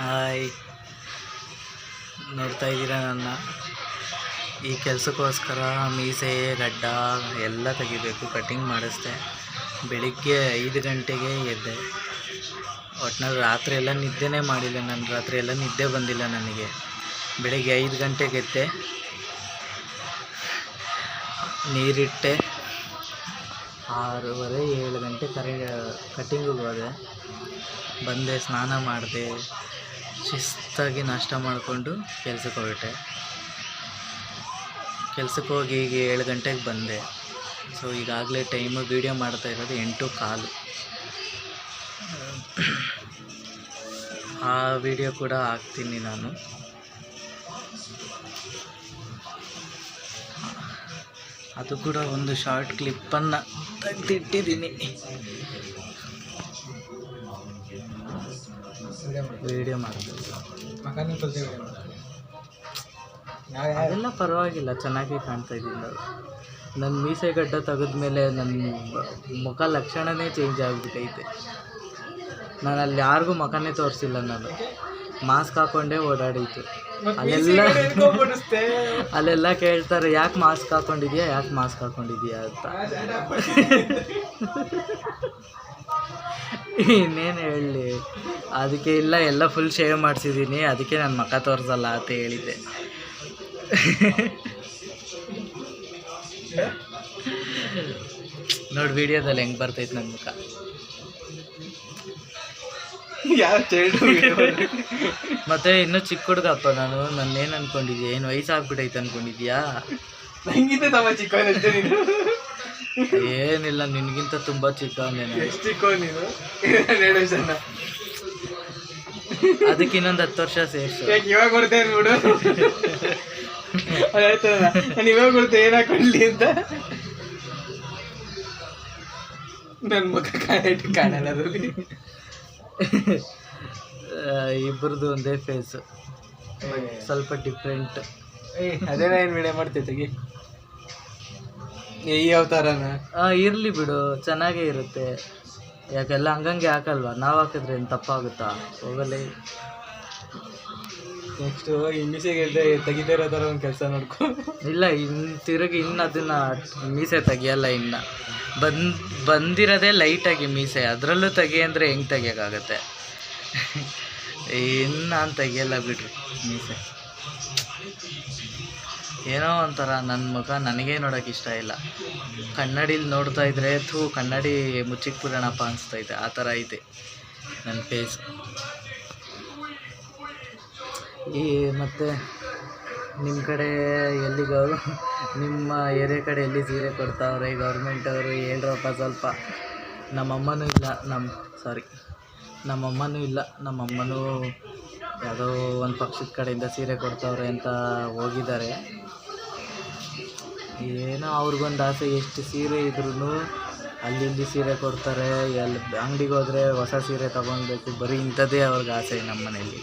Hi. ನೋಡ್ತಾ ಇದ್ದೀರಾ ನನ್ನ? ಈ ಕೆಲಸಕ್ಕೋಸ್ಕರ ಮೀಸೆ, ಗಡ್ಡ ಎಲ್ಲ ತೆಗಿಬೇಕು, ಕಟಿಂಗ್ ಮಾಡಿಸ್ದೆ. ಬೆಳಿಗ್ಗೆ ಐದು ಗಂಟೆಗೆ ಎದ್ದೆ. ಒಟ್ನಲ್ಲಿ ರಾತ್ರಿ ಎಲ್ಲ ನಿದ್ದೆನೇ ಮಾಡಿಲ್ಲ ನಾನು, ರಾತ್ರಿ ಎಲ್ಲ ನಿದ್ದೆ ಬಂದಿಲ್ಲ ನನಗೆ. ಬೆಳಿಗ್ಗೆ ಐದು ಗಂಟೆಗೆ ಎದ್ದೆ. ನೀರಿಟ್ಟೆ. ಆರೂವರೆ, ಏಳು ಗಂಟೆ ಕರೆ ಕಟ್ಟಿಂಗಿಗೆ ಹೋದೆ. ಬಂದೆ, ಸ್ನಾನ ಮಾಡಿದೆ. ಶಿಸ್ತಾಗಿ ನಾಷ್ಟ ಮಾಡಿಕೊಂಡು ಕೆಲಸಕ್ಕೆ ಹೊರಟೆ. ಕೆಲಸಕ್ಕೆ ಹೋಗಿ ಈಗ ಏಳು ಗಂಟೆಗೆ ಬಂದೆ. ಸೊ ಈಗಾಗಲೇ ಟೈಮು ವೀಡಿಯೋ ಮಾಡ್ತಾ ಇರೋದು ಎಂಟು ಕಾಲು. ಆ ವಿಡಿಯೋ ಕೂಡ ಹಾಕ್ತೀನಿ ನಾನು. ಅದು ಕೂಡ ಒಂದು ಶಾರ್ಟ್ ಕ್ಲಿಪ್ಪನ್ನು ತೆಗೆದಿಟ್ಟಿದ್ದೀನಿ ವಿಡಿಯೋ ಮಾಡ್ತೀನಿ ಅದೆಲ್ಲ ಪರವಾಗಿಲ್ಲ ಚೆನ್ನಾಗಿ ಕಾಣ್ತಾ ಇದ್ದೀನಿ ನಾವು ನನ್ನ ಮೀಸೆ ಗಡ್ಡ ತೆಗೆದ್ಮೇಲೆ ನನ್ನ ಮುಖ ಲಕ್ಷಣವೇ ಚೇಂಜ್ ಆಗಿಬಿಟ್ಟೈತೆ ನಾನು ಅಲ್ಲಿ ಯಾರಿಗೂ ಮುಖನೇ ತೋರಿಸಿಲ್ಲ ನಾನು. ಮಾಸ್ಕ್ ಹಾಕೊಂಡೇ ಓಡಾಡಿತ್ತು ಅಲ್ಲೆಲ್ಲ ಅಲ್ಲೆಲ್ಲ ಕೇಳ್ತಾರೆ ಯಾಕೆ ಮಾಸ್ಕ್ ಹಾಕೊಂಡಿದ್ಯಾ? ಯಾಕೆ ಮಾಸ್ಕ್ ಹಾಕೊಂಡಿದ್ಯಾ? ಅಂತ. ಇನ್ನೇನು ಹೇಳಲಿ ಅದಕ್ಕೆ ಇಲ್ಲ ಎಲ್ಲ ಫುಲ್ ಶೇವ್ ಮಾಡಿಸಿದ್ದೀನಿ. ಅದಕ್ಕೆ ನಾನು ಮಖ ತೋರಿಸಲ್ಲ ಅಂತ ಹೇಳಿದ್ದೆ. ನೋಡಿ ವಿಡಿಯೋದಲ್ಲಿ ಹೆಂಗೆ ಬರ್ತೈತೆ ನನ್ನ ಮುಖ? ಯಾವ ಚೈಲ್ಡ್ ಮತ್ತೆ ಇನ್ನೂ ಚಿಕ್ಕ ಹುಡುಗಪ್ಪ ನಾನು. ನನ್ನೇನು ಅನ್ಕೊಂಡಿದ್ಯಾ? ಏನು ವಯಸ್ಸಾಗ್ಬಿಟ್ಟೈತೆ ಅನ್ಕೊಂಡಿದ್ಯಾ? ನಂಗಿಂತ ತಮ್ಮ ಚಿಕ್ಕ ನೀನು. ಏನಿಲ್ಲ ನಿನ್ಗಿಂತ ತುಂಬಾ ಚಿಕ್ಕವನೇನು ಎಷ್ಟು ಚಿಕ್ಕವ ನೀನು? ಎರಡು ಅದಕ್ಕೆ ಇನ್ನೊಂದು ಹತ್ತು ವರ್ಷ ಸೇರ್ಸು. ಯಾಕೆ ಇವಾಗ ಕೊಡ್ತೇನೆ ನೋಡು ಹೇಳ್ತಾರಲ್ಲ ನಾನು ಇವಾಗ ಕೊಡ್ತೆ ಏನ್ ಅಂತ. ನನ್ನ ಮುಖ ಕಾಣ ಕಾಣಲ್ಲ ಅದ್ರಲ್ಲಿ ಇಬ್ಬರದು ಒಂದೇ ಫೇಸ್ ಸ್ವಲ್ಪ ಡಿಫ್ರೆಂಟ್ ಅದೇನ ಏನು ವಿಡಿಯೋ ಮಾಡ್ತೈತೆ ತೆಗಿ. ಈ ಅವತಾರನ? ಇರಲಿ ಬಿಡು ಚೆನ್ನಾಗೇ ಇರುತ್ತೆ. ಯಾಕೆಲ್ಲ ಹಂಗಂಗೆ ಹಾಕಲ್ವಾ? ನಾವು ಹಾಕಿದ್ರೆ ಏನು ತಪ್ಪಾಗುತ್ತಾ? ಹೋಗಲೇ ನೆಕ್ಸ್ಟ್ ಹೇಳ್ದೆ ತೆಗಿತಾ ಇರೋ ಥರ ಒಂದು ಕೆಲಸ ನೋಡ್ಕೊ. ಇಲ್ಲ ಇನ್ನು ತಿರುಗಿ ಇನ್ನು ಅದನ್ನು ಮೀಸೆ ತೆಗಿಯಲ್ಲ ಇನ್ನು. ಬಂದ್, ಬಂದಿರೋದೇ ಲೈಟಾಗಿ ಮೀಸೆ, ಅದರಲ್ಲೂ ತೆಗಿ ಅಂದರೆ ಹೆಂಗೆ ತೆಗಿಯೋಕ್ಕಾಗತ್ತೆ? ಇನ್ನು ನಾನು ತೆಗಿಯಲ್ಲ ಬಿಡ್ರಿ ಮೀಸೆ. ಏನೋ ಒಂಥರ ನನ್ನ ಮುಖ ನನಗೇ ನೋಡೋಕೆ ಇಷ್ಟ ಇಲ್ಲ. ಕನ್ನಡಿಲಿ ನೋಡ್ತಾ ಇದ್ರೆ ಥೂ ಕನ್ನಡಿ ಮುಚ್ಚಿಕ್ ಬಿಡೋಣಪ್ಪ ಅನಿಸ್ತೈತೆ ಆ ಥರ ಐತೆ ನನ್ನ ಫೇಸ್ ಈ ಮತ್ತು ನಿಮ್ಮ ಕಡೆ ಎಲ್ಲಿ ಗೌರ್ ನಿಮ್ಮ ಏರಿಯಾ ಕಡೆ ಎಲ್ಲಿ ಸೀರೆ ಕೊಡ್ತಾವ್ರೆ? ಗೌರ್ಮೆಂಟವರು ಹೇಳ್ರಪ್ಪ ಸ್ವಲ್ಪ. ನಮ್ಮಮ್ಮನೂ ಇಲ್ಲ ನಮ್ಮ ಸಾರಿ ನಮ್ಮಮ್ಮನೂ ಇಲ್ಲ, ನಮ್ಮಮ್ಮನೂ ಯಾವುದೋ ಒಂದು ಪಕ್ಷದ ಕಡೆಯಿಂದ ಸೀರೆ ಕೊಡ್ತಾವ್ರೆ ಅಂತ ಹೋಗಿದ್ದಾರೆ. ಏನೋ ಅವ್ರಿಗೊಂದು ಆಸೆ, ಎಷ್ಟು ಸೀರೆ ಇದ್ರೂ ಅಲ್ಲಿ ಇಲ್ಲಿ ಸೀರೆ ಕೊಡ್ತಾರೆ. ಎಲ್ಲಿ ಅಂಗಡಿಗೆ ಹೋದರೆ ಹೊಸ ಸೀರೆ ತೊಗೊಳ್ಬೇಕು ಬರೀ ಇಂಥದ್ದೇ ಅವ್ರಿಗೆ ಆಸೆ ನಮ್ಮ ಮನೇಲಿ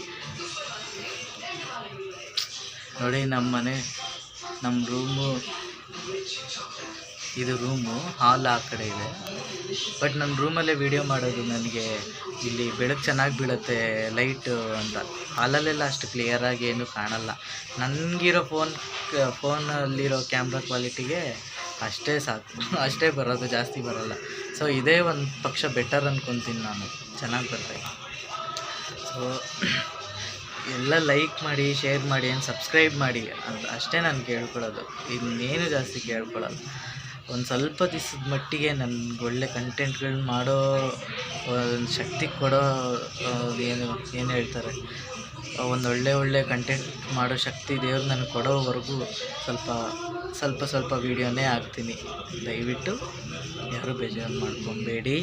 ನೋಡಿ ನಮ್ಮ ಮನೆ ನಮ್ಮ ರೂಮು, ಇದು ರೂಮು, ಹಾಲ್ ಆ ಕಡೆ ಇದೆ. ಬಟ್ ನನ್ನ ರೂಮಲ್ಲೇ ವಿಡಿಯೋ ಮಾಡೋದು ನನಗೆ ಇಲ್ಲಿ ಬೆಳಕು ಚೆನ್ನಾಗಿ ಬೀಳುತ್ತೆ, ಲೈಟು ಅಂತ. ಹಾಲಲ್ಲೆಲ್ಲ ಅಷ್ಟು ಕ್ಲಿಯರಾಗಿ ಏನು ಕಾಣಲ್ಲ. ನನಗಿರೋ ಫೋನ್ ಫೋನಲ್ಲಿರೋ ಕ್ಯಾಮ್ರಾ ಕ್ವಾಲಿಟಿಗೆ ಅಷ್ಟೇ ಸಾಕು. ಅಷ್ಟೇ ಬರೋದು, ಜಾಸ್ತಿ ಬರೋಲ್ಲ. ಸೊ ಇದೇ ಒಂದು ಪಕ್ಷ ಬೆಟರ್ ಅಂದ್ಕೊತೀನಿ ನಾನು. ಚೆನ್ನಾಗಿ ಬರ್ತಾಯಿದ್ದೆ ಸೊ ಎಲ್ಲ ಲೈಕ್ ಮಾಡಿ ಶೇರ್ ಮಾಡಿ ಆ್ಯಂಡ್ ಸಬ್ಸ್ಕ್ರೈಬ್ ಮಾಡಿ ಅಂತ ಅಷ್ಟೇ ನಾನು ಕೇಳ್ಕೊಳ್ಳೋದು. ಇನ್ನೇನು ಜಾಸ್ತಿ ಕೇಳ್ಕೊಳ್ಳೋದು. ಒಂದು ಸ್ವಲ್ಪ ದಿವ್ಸದ ಮಟ್ಟಿಗೆ ನನ್ಗೆ ಒಳ್ಳೆ ಕಂಟೆಂಟ್ಗಳು ಮಾಡೋ, ಒಂದು ಶಕ್ತಿ ಕೊಡೋ ಏನು ಏನು ಹೇಳ್ತಾರೆ? ಒಂದು ಒಳ್ಳೆ ಒಳ್ಳೆ ಕಂಟೆಂಟ್ ಮಾಡೋ ಶಕ್ತಿ ದೇವ್ರು ನನಗೆ ಕೊಡೋವರೆಗೂ ಸ್ವಲ್ಪ ಸ್ವಲ್ಪ ಸ್ವಲ್ಪ ವೀಡಿಯೋನೇ ಹಾಕ್ತೀನಿ. ದಯವಿಟ್ಟು ಯಾರೂ ಬೇಜಾರು ಮಾಡ್ಕೊಬೇಡಿ.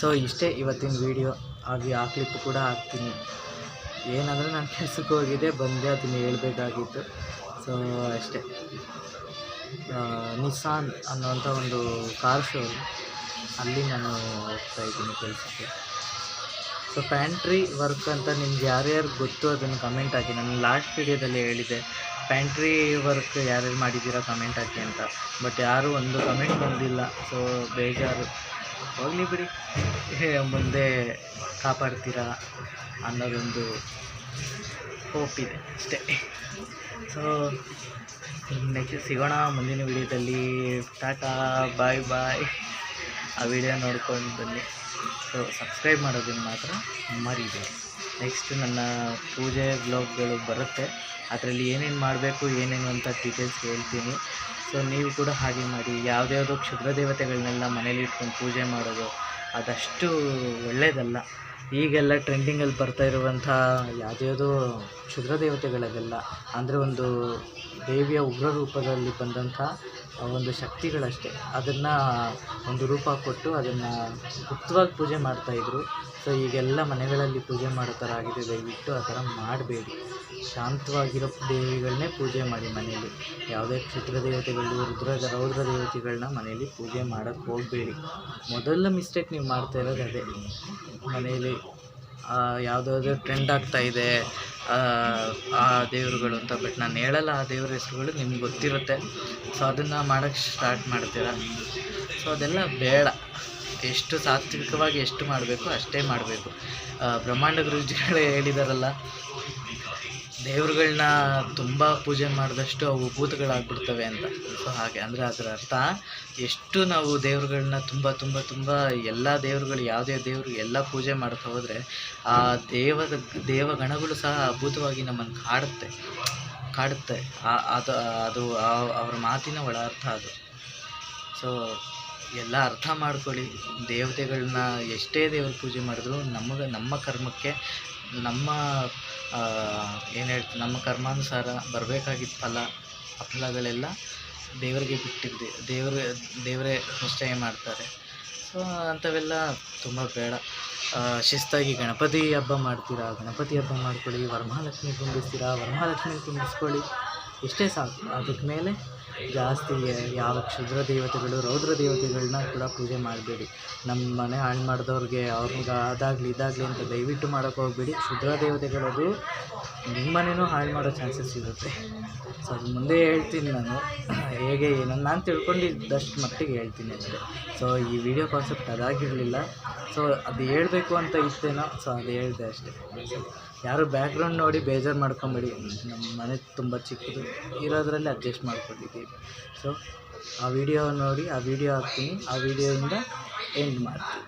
ಸೊ ಇಷ್ಟೇ ಇವತ್ತಿನ ವೀಡಿಯೋ ಹಾಗೆ ಹಾಕ್ಲಿಕ್ಕೂ ಕೂಡ ಹಾಕ್ತೀನಿ. ಏನಂದರೆ ನಾನು ಕೆಲ್ಸಕ್ಕೆ ಹೋಗಿದ್ದೆ, ಬಂದೆ, ಅದನ್ನು ಹೇಳ್ಬೇಕಾಗಿತ್ತು. ಸೊ ಅಷ್ಟೇ. ನಿಸಾನ್ ಅನ್ನುವಂಥ ಒಂದು ಕಾರ್ ಶೋ ಅಲ್ಲಿ ನಾನು ಹೋಗ್ತಾ ಇದ್ದೀನಿ ಕೆಲಸಕ್ಕೆ. ಸೊ ಪ್ಯಾಂಟ್ರಿ ವರ್ಕ್ ಅಂತ ನಿಮ್ಗೆ ಯಾರ್ಯಾರು ಗೊತ್ತು, ಅದನ್ನು ಕಮೆಂಟ್ ಹಾಕಿ. ನಾನು ಲಾಸ್ಟ್ ವೀಡಿಯೋದಲ್ಲಿ ಹೇಳಿದೆ ಪ್ಯಾಂಟ್ರಿ ವರ್ಕ್ ಯಾರ್ಯಾರು ಮಾಡಿದ್ದೀರಾ ಕಮೆಂಟ್ ಹಾಕಿ ಅಂತ. ಬಟ್ ಯಾರೂ ಒಂದು ಕಮೆಂಟ್ ಬಂದಿಲ್ಲ. ಸೊ ಬೇಜಾರು. ಹೋಗಲಿ ಬಿಡಿ. ಮುಂದೆ ಕಾಪಾಡ್ತೀರಾ ಅನ್ನೋದೊಂದು ಹೋಪ್ ಇದೆ ಅಷ್ಟೇ. ಸೊ ನೆಕ್ಸ್ಟ್ ಸಿಗೋಣ ಮುಂದಿನ ವಿಡಿಯೋದಲ್ಲಿ. ಟಾಟಾ ಬಾಯ್ ಬಾಯ್ ಆ ವಿಡಿಯೋ ನೋಡ್ಕೊಂಡು ಬನ್ನಿ. ಸೊ ಸಬ್ಸ್ಕ್ರೈಬ್ ಮಾಡೋದನ್ನು ಮಾತ್ರ ಮರಿಬೇಡಿ. ನೆಕ್ಸ್ಟ್ ನನ್ನ ಪೂಜೆ ಬ್ಲಾಗ್ಗಳು ಬರುತ್ತೆ. ಅದರಲ್ಲಿ ಏನೇನು ಮಾಡಬೇಕು, ಏನೇನು ಅಂತ ಡೀಟೇಲ್ಸ್ ಹೇಳ್ತೀನಿ. ಸೊ ನೀವು ಕೂಡ ಹಾಗೆ ಮಾಡಿ. ಯಾವುದ್ಯಾವುದೋ ಕ್ಷುದ್ರ ದೇವತೆಗಳನ್ನೆಲ್ಲ ಮನೇಲಿ ಇಟ್ಕೊಂಡು ಪೂಜೆ ಮಾಡೋದು, ಅದಷ್ಟು ಒಳ್ಳೆಯದಲ್ಲ ಈಗೆಲ್ಲ ಟ್ರೆಂಡಿಂಗಲ್ಲಿ ಬರ್ತಾ ಇರುವಂಥ ಯಾವುದ್ಯಾವುದೋ ಕ್ಷುದ್ರ ದೇವತೆಗಳಿಗೆಲ್ಲ, ಅಂದರೆ ಒಂದು ದೇವಿಯ ಉಗ್ರ ರೂಪದಲ್ಲಿ ಬಂದಂಥ ಒಂದು ಶಕ್ತಿಗಳಷ್ಟೇ. ಅದನ್ನು ಒಂದು ರೂಪ ಕೊಟ್ಟು ಅದನ್ನು ಗುಪ್ತವಾಗಿ ಪೂಜೆ ಮಾಡ್ತಾಯಿದ್ರು ಸೊ ಈಗೆಲ್ಲ ಮನೆಗಳಲ್ಲಿ ಪೂಜೆ ಮಾಡೋ ಥರ ಆಗಿದೆ. ದಯವಿಟ್ಟು ಆ ಥರ ಮಾಡಬೇಡಿ. ಶಾಂತವಾಗಿರೋ ದೇವಿಗಳನ್ನೇ ಪೂಜೆ ಮಾಡಿ ಮನೆಯಲ್ಲಿ. ಯಾವುದೇ ಕ್ಷುದ್ರ ದೇವತೆಗಳು ರುದ್ರ ರೌದ್ರ ದೇವತೆಗಳನ್ನ ಮನೆಯಲ್ಲಿ ಪೂಜೆ ಮಾಡೋಕ್ಕೆ ಹೋಗಬೇಡಿ. ಮೊದಲ ಮಿಸ್ಟೇಕ್ ನೀವು ಮಾಡ್ತಾ ಇರೋದು ಅದೇ. ಮನೆಯಲ್ಲಿ ಯಾವುದಾದ್ರು ಟ್ರೆಂಡ್ ಆಗ್ತಾ ಇದೆ ಆ, ಆ ದೇವರುಗಳು ಅಂತ. ಬಟ್ ನಾನು ಹೇಳಲ್ಲ ಆ ದೇವ್ರ ಹೆಸರುಗಳು ನಿಮ್ಗೆ ಗೊತ್ತಿರುತ್ತೆ. ಸೊ ಅದನ್ನು ಮಾಡೋಕ್ಕೆ ಸ್ಟಾರ್ಟ್ ಮಾಡ್ತೀರ? ಸೊ ಅದೆಲ್ಲ ಬೇಡ. ಎಷ್ಟು ಸಾತ್ವಿಕವಾಗಿ ಎಷ್ಟು ಮಾಡಬೇಕು ಅಷ್ಟೇ ಮಾಡಬೇಕು. ಬ್ರಹ್ಮಾಂಡ ಗುರುಜಿಗಳೇ ಹೇಳಿದಾರಲ್ಲ ದೇವ್ರುಗಳನ್ನ ತುಂಬ ಪೂಜೆ ಮಾಡಿದಷ್ಟು ಅವು ಭೂತಗಳಾಗ್ಬಿಡ್ತವೆ ಅಂತ. ಸೊ ಹಾಗೆ, ಅಂದರೆ ಅದರ ಅರ್ಥ, ಎಷ್ಟು ನಾವು ದೇವ್ರುಗಳನ್ನ ತುಂಬ ತುಂಬ ತುಂಬ ಎಲ್ಲ ದೇವ್ರುಗಳು, ಯಾವುದೇ ದೇವರು ಎಲ್ಲ ಪೂಜೆ ಮಾಡ್ತಾ ಹೋದರೆ ಆ ದೇವದ, ದೇವಗಣಗಳು ಸಹ ಅಭೂತವಾಗಿ ನಮ್ಮನ್ನು ಕಾಡುತ್ತೆ. ಕಾಡುತ್ತೆ. ಅದು ಅದು ಅವ್ರ ಮಾತಿನ ಒಳ ಅರ್ಥ ಅದು. ಸೊ ಎಲ್ಲ ಅರ್ಥ ಮಾಡ್ಕೊಳ್ಳಿ. ದೇವತೆಗಳನ್ನ ಎಷ್ಟೇ ದೇವ್ರ ಪೂಜೆ ಮಾಡಿದ್ರು ನಮಗೆ ನಮ್ಮ ಕರ್ಮಕ್ಕೆ ನಮ್ಮ ಏನು ಹೇಳ್ತೀವಿ ನಮ್ಮ ಕರ್ಮಾನುಸಾರ ಬರಬೇಕಾಗಿದ್ದ ಫಲ, ಆ ಫಲಗಳೆಲ್ಲ ದೇವರಿಗೆ ಬಿಟ್ಟಿದ್ದೆ ದೇವ್ರ, ದೇವರೇ ನಿಶ್ಚಯ ಮಾಡ್ತಾರೆ. ಸೊ, ಅಂಥವೆಲ್ಲ ತುಂಬ ಬೇಡ. ಶಿಸ್ತಾಗಿ ಗಣಪತಿ ಹಬ್ಬ ಮಾಡ್ತೀರಾ? ಗಣಪತಿ ಹಬ್ಬ ಮಾಡ್ಕೊಳ್ಳಿ. ವರಮಹಾಲಕ್ಷ್ಮಿ ಕುಂಡಿಸ್ತೀರಾ ವರಮಹಾಲಕ್ಷ್ಮಿ ತುಂಬಿಸ್ಕೊಳ್ಳಿ. ಇಷ್ಟೇ ಸಾಕು. ಅದಕ್ಕೆ ಮೇಲೆ ಜಾಸ್ತಿ ಯಾವ ಕ್ಷುದ್ರ ದೇವತೆಗಳು, ರೌದ್ರ ದೇವತೆಗಳನ್ನ ಕೂಡ ಪೂಜೆ ಮಾಡಬೇಡಿ. ನಮ್ಮ ಮನೆ ಹಾಳು ಮಾಡಿದವ್ರಿಗೆ ಅವ್ರಿಗೆ ಅದಾಗಲಿ ಇದಾಗಲಿ ಅಂತ ದಯವಿಟ್ಟು ಮಾಡೋಕ್ಕೆ ಹೋಗ್ಬೇಡಿ. ಕ್ಷುದ್ರ ದೇವತೆಗಳದು ನಿಮ್ಮ ಹಾಳು ಮಾಡೋ ಚಾನ್ಸಸ್ ಇರುತ್ತೆ. ಸೊ ಅದು ಮುಂದೆ ಹೇಳ್ತೀನಿ ನಾನು. ಹೇಗೆ ಏನನ್ನು ನಾನು ತಿಳ್ಕೊಂಡಿದ್ದಷ್ಟು ಮಟ್ಟಿಗೆ ಹೇಳ್ತೀನಿ ಅಷ್ಟೇ. ಸೊ ಈ ವಿಡಿಯೋ ಕಾನ್ಸೆಪ್ಟ್ ಅದಾಗಿರಲಿಲ್ಲ. ಸೊ ಅದು ಹೇಳಬೇಕು ಅಂತ ಇಷ್ಟೇನೋ ಸೊ ಅದು ಹೇಳಿದೆ ಅಷ್ಟೇ. ಯಾರು ಬ್ಯಾಕ್ಗ್ರೌಂಡ್ ನೋಡಿ ಬೇಜಾರು ಮಾಡ್ಕೊಂಬೇಡಿ. ನಮ್ಮ ಮನೆ ತುಂಬ ಚಿಕ್ಕದು. ಇರೋದ್ರಲ್ಲಿ ಅಡ್ಜಸ್ಟ್ ಮಾಡ್ಕೊಂಡಿದ್ದೀವಿ. ಸೊ ಆ ವಿಡಿಯೋ ನೋಡಿ ಆ ವಿಡಿಯೋ ಹಾಕ್ತೀನಿ. ಆ ವಿಡಿಯೋಯಿಂದ ಎಂಡ್ ಮಾಡ್ತೀನಿ.